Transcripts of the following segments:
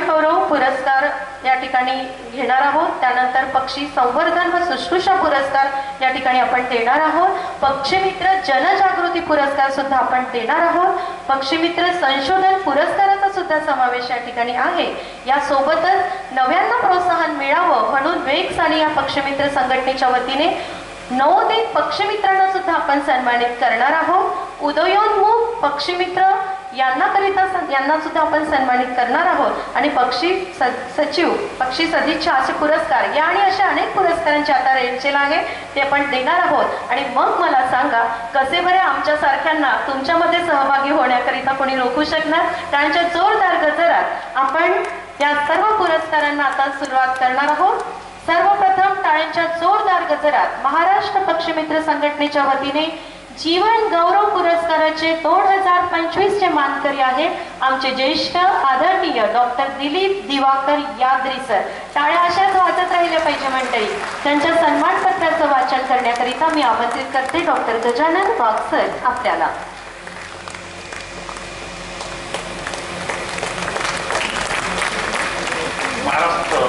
गौरव पुरस्कार या ठिकाणी घेणार आहोत. त्यानंतर पक्षी संवर्धन व शुश्रूषा पुरस्कार या ठिकाणी आपण देणार आहोत. पक्षीमित्र जनजागृती पुरस्कार सुद्धा आपण देणार आहोत. पक्षीमित्र संशोधन पुरस्काराचा सुद्धा समावेश या ठिकाणी आहे. यासोबतच नव्यांना प्रोत्साहन मिळावं म्हणून वेक्स आणि या पक्षमित्र संघटनेच्या वतीने नवोदित पक्षमित्रांना सुद्धा आपण सन्मानित करणार आहोत. उदयोन्मुख पक्षीमित्र यांना करिता यांना सुद्धा आपण सन्मानित करणार आहोत. आणि पक्षी स- सचिव पक्षी सदिच्छा असे पुरस्कार या आणि अशा अनेक पुरस्कारांची आता रेलचेल आहे ते आपण देणार आहोत. आणि मग मला सांगा कसे बरे आमच्या सारख्यांना तुमच्यामध्ये सहभागी होण्याकरिता कोणी रोखू शकणार? त्यांच्या जोरदार गजरात आपण या सर्व पुरस्कारांना आता सुरुवात करणार आहोत. सर्वप्रथम टाळ्यांच्या जोरदार गजरात महाराष्ट्र पक्षमित्र संघटनेच्या वतीने जीवन गौरव पुरस्काराचे दोन हजार पंचवीस चे मानकरी आहेत आमचे ज्येष्ठ आदरणीय डॉक्टर दिलीप दिवाकर याद्री सर. टाळ्या अशाच वाचत राहिल्या पाहिजे मंडळी त्यांच्या सन्मान पत्राचं वाचन करण्याकरिता मी आमंत्रित करते डॉक्टर गजानन वाघ सर आपल्याला. महाराष्ट्र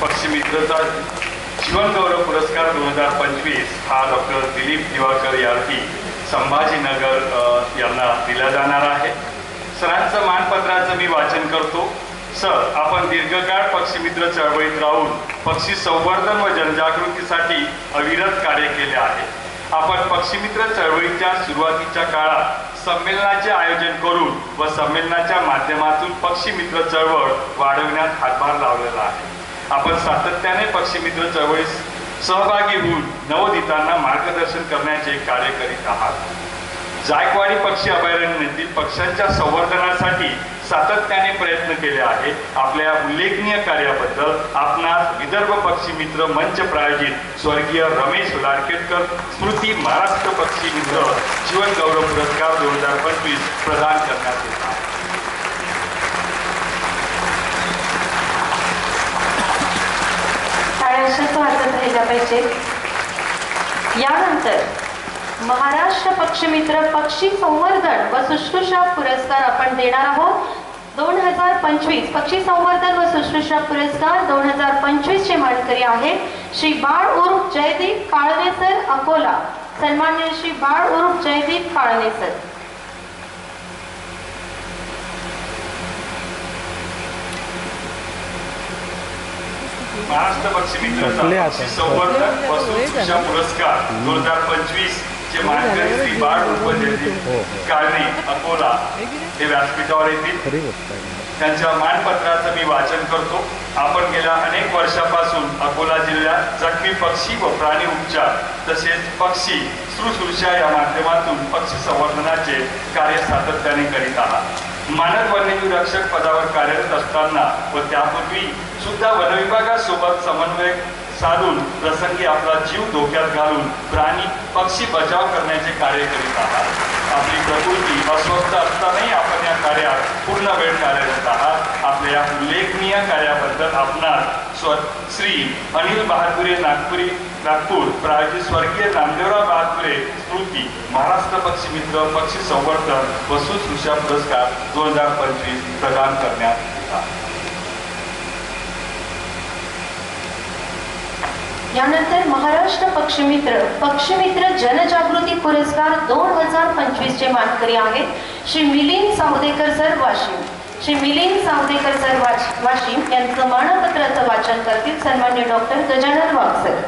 पक्षमित्रचा जीवन गौरव पुरस्कार दोन हजार पंचवीस हा डॉक्टर दिलीप दिवाकर यार्थी संभाजीनगर यांना दिला जाणार आहे. सरांचं मानपत्राचं मी वाचन करतो. सर आपण दीर्घकाळ पक्षीमित्र चळवळीत राहून पक्षी संवर्धन व जनजागृतीसाठी अविरत कार्य केले आहे. आपण पक्षीमित्र चळवळीच्या सुरुवातीच्या काळात संमेलनाचे आयोजन करून व संमेलनाच्या माध्यमातून पक्षीमित्र चळवळ वाढवण्यात हातभार लावलेला आहे. आपण सातत्याने पक्षमित्र चळवळीस सहभागी होऊन नवोदितांना मार्गदर्शन करण्याचे कार्य करीत आहात. जायकवाडी पक्षी अभयारण्यातील पक्ष्यांच्या संवर्धनासाठी सातत्याने प्रयत्न केले आहे आपल्या उल्लेखनीय कार्याबद्दल आपणास विदर्भ पक्षी मित्र मंच प्रायोजित स्वर्गीय रमेश लाडकेटकर स्मृती महाराष्ट्र पक्षी मित्र जीवन गौरव पुरस्कार दोन हजार पंचवीस प्रदान करण्यात येत आहे टाळ्या अशाच वाजत पाहिजे यानंतर महाराष्ट्र पक्षमित्र पक्षी संवर्धन व शुश्रूषा पुरस्कार आपण देणार आहोत. दोन हजार पंचवीस पक्षी संवर्धन व शुश्रूषा पुरस्कार दोन हजार पंचवीस चे मानकरी आहेत श्री बाळ उर्फ जयदीप काळवेसर अकोला. सन्मान्य श्री बाळ उर्फ जयदीप काळवेसर महाराष्ट्र पक्षी मित्राचा आपले आता. पक्षी संवर्धन व सुरक्षा पुरस्कार दोन हजार पंचवीस चे मानकरी श्री बाळ उपजयंती. काळणी अकोला हे व्यासपीठावर येतील त्यांच्या मानपत्राचं मी वाचन करतो आपण गेल्या अनेक वर्षापासून अकोला जिल्ह्यात जखमी पक्षी व प्राणी उपचार तसेच पक्षी सुश्रूषा या माध्यमातून पक्षी संवर्धनाचे कार्य सातत्याने करीत आहात मानद वन्यजीव रक्षक पदावर कार्यरत असताना व त्यापूर्वी सुद्धा वनविभागासोबत समन्वय साधून प्रसंगी आपला जीव धोक्यात घालून प्राणी पक्षी बचाव करण्याचे कार्य करीत आहात. आपली प्रकृती अस्वस्थ असतानाही आपण या कार्यात पूर्ण वेळ कार्यरत आहात. आपल्या या उल्लेखनीय कार्याबद्दल आपणास स्व श्री अनिल बहादुरे नागपुरी नागपूर प्रायोजित स्वर्गीय नामदेवराव बहादुरे स्मृती महाराष्ट्र पक्षी मित्र पक्षी संवर्धन व पुरस्कार दोन हजार पंचवीस प्रदान करण्यात येत यानंतर महाराष्ट्र पक्षमित्र पक्षमित्र जनजागृती पुरस्कार दोन हजार पंचवीस चे मानकरी आहेत श्री मिलिंद सावदेकर सर वाशिम. श्री मिलिंद सावदेकर सर वाश- वाशिम यांचं मानपत्राचं वाचन करतील सन्मान्य डॉक्टर गजानन वाघ सर.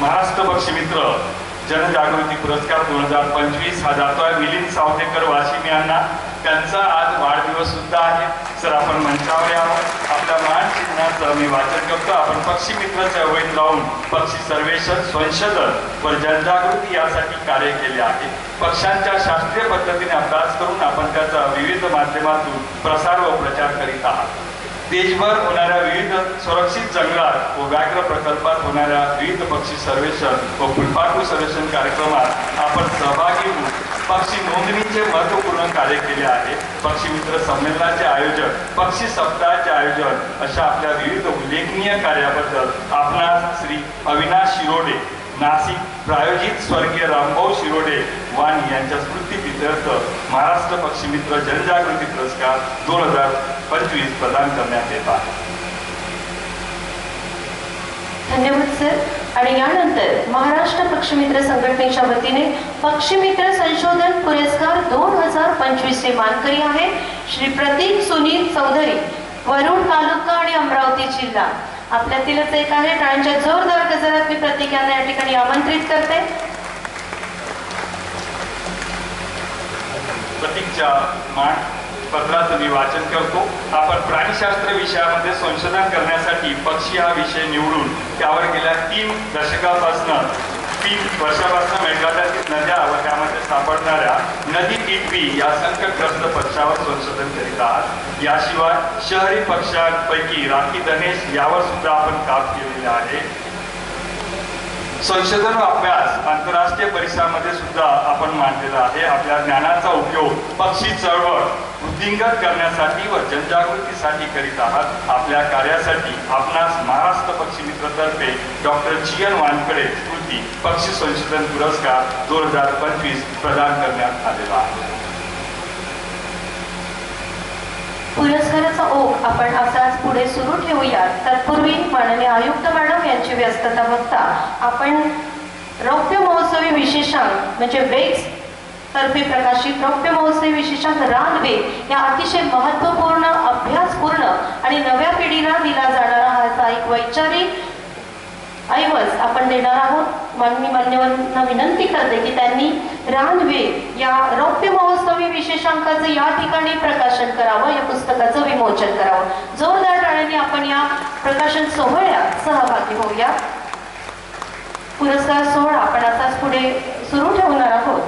महाराष्ट्र पक्षमित्र जनजागृती पुरस्कार दोन हजार पंचवीस हा जातोय. मिलिंद सावदेकर वाशिम यांना. त्यांचा आज वाढदिवस सुद्धा आहे. सर आपण मंचावर यावं. आपल्या मान चिन्हाचं मी वाचन करतो. आपण पक्षी मित्र चळवळीत लावून पक्षी सर्वेक्षण संशोधन व जनजागृती यासाठी कार्य केले आहे. पक्ष्यांच्या शास्त्रीय पद्धतीने अभ्यास करून आपण त्याचा विविध माध्यमातून प्रसार व प्रचार करीत आहात. देशभर होणाऱ्या विविध सुरक्षित जंगलात व व्याघ्र प्रकल्पात होणाऱ्या विविध पक्षी सर्वेक्षण व फुलपाखरू सर्वेक्षण कार्यक्रमात आपण सहभागी होऊन पक्षी नोंदणीचे महत्त्वपूर्ण कार्य केले आहे. पक्षी मित्र संमेलनाचे आयोजन पक्षी सप्ताहाचे आयोजन अशा आपल्या विविध उल्लेखनीय कार्याबद्दल आपणास श्री अविनाश शिरोडे नाशिक प्रायोजित स्वर्गीय रामभाऊ शिरोडे वाणी यांच्या स्मृतीप्रित्यर्थ महाराष्ट्र पक्षीमित्र जनजागृती पुरस्कार दोन हजार पंचवीस प्रदान करण्यात येत आहे. धन्यवाद सर. आणि यानंतर महाराष्ट्र पक्षमित्र संघटनेच्या वतीने पक्षमित्र संशोधन पुरस्कार दोन हजार पंचवीस चे मानकरी आहे श्री प्रतीक सुनील चौधरी वरुण तालुका आणि अमरावती जिल्हा. आपल्यातीलच एक आहे. टाळ्यांच्या जोरदार गजरात मी प्रतीक या ठिकाणी आमंत्रित करते. प्रतीकच्या मान पत्राचं मी वाचन करतो. आपण प्राणीशास्त्र विषयामध्ये संशोधन करण्यासाठी पक्षी हा विषय निवडून त्यावर गेल्या तीन दशकापासून तीन वर्षापासून मेघालयातील नद्या व त्या सापडणाऱ्या नदी टिटवी या संकटग्रस्त पक्षावर संशोधन करीत आहात. याशिवाय शहरी पक्षांपैकी राखी धनेश यावर सुद्धा आपण काम केलेले आहे. संशोधन व अभ्यास आंतरराष्ट्रीय परिसरामध्ये सुद्धा आपण मांडलेला आहे. आपल्या ज्ञानाचा उपयोग पक्षी चळवळ वृद्धिंगत करण्यासाठी व जनजागृतीसाठी करीत आहात. आपल्या कार्यासाठी आपणास महाराष्ट्र पक्षी मित्रतर्फे डॉक्टर जी एन वानकडे स्मृती पक्षी संशोधन पुरस्कार दोन हजार पंचवीस प्रदान करण्यात आलेला आहे. पुरस्काराचा ओघ आपण असाच पुढे सुरू ठेवूयात. तत्पूर्वी माननीय आयुक्त मॅडम यांची व्यस्तता बघता आपण रौप्य महोत्सवी विशेषांक म्हणजे वेग्स तर्फे प्रकाशित रौप्य महोत्सवी विशेषांक रानवे या अतिशय महत्त्वपूर्ण अभ्यासपूर्ण आणि नव्या पिढीला दिला जाणारा हा एक वैचारिक ऐवज आपण देणार आहोत. मग मी मान्यवरांना विनंती करते की त्यांनी रानवे या रौप्य महोत्सवी विशेषांकाचं या ठिकाणी प्रकाशन करावं या पुस्तकाचं विमोचन करावं. जोरदार टाळ्यांनी आपण या प्रकाशन सोहळ्यात सहभागी होऊया. पुरस्कार सोहळा आपण आताच पुढे सुरू ठेवणार आहोत.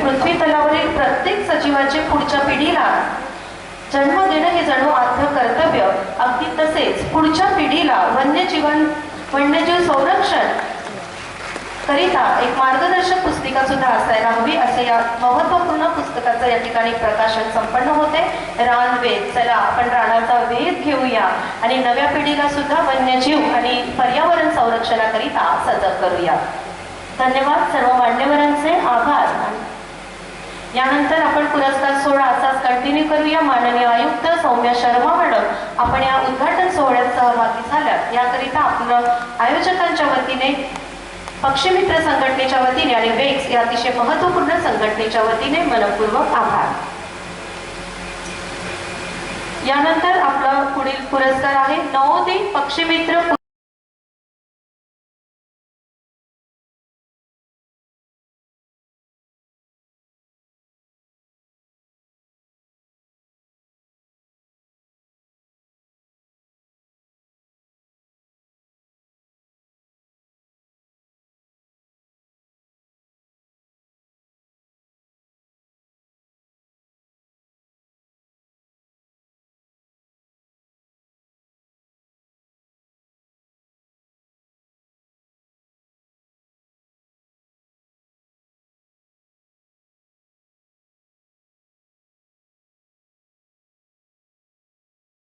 पृथ्वी तलावरील प्रत्येक सजीवाचे पुढच्या पिढीला जन्म देणं हे जणू आत्मकर्तव्य अगदी तसेच पुढच्या पिढीला वन्यजीवन वन्यजीव संरक्षण करिता एक मार्गदर्शक पुस्तिका सुद्धा असायला हवी. असे या महत्त्वपूर्ण पुस्तकाचं या ठिकाणी प्रकाशन संपन्न होते. रान वेद चला आपण रानाचा वेध घेऊया. आणि नव्या पिढीला सुद्धा वन्यजीव आणि पर्यावरण संरक्षणाकरिता सजग करूया. धन्यवाद. सर्व मान्यवरांचे आभार. यानंतर आपण पुरस्कार सोहळा असाच कंटिन्यू करूया. माननीय आयुक्त सौम्य शर्मा मॅडम आपण या उद्घाटन सोहळ्यात सहभागी झाल्यात. याकरिता आपलं आयोजकांच्या वतीने पक्षमित्र संघटनेच्या वतीने आणि वेक्स या अतिशय महत्त्वपूर्ण संघटनेच्या वतीने मनपूर्वक आभार. यानंतर आपला पुढील पुरस्कार आहे नवोदय पक्षमित्र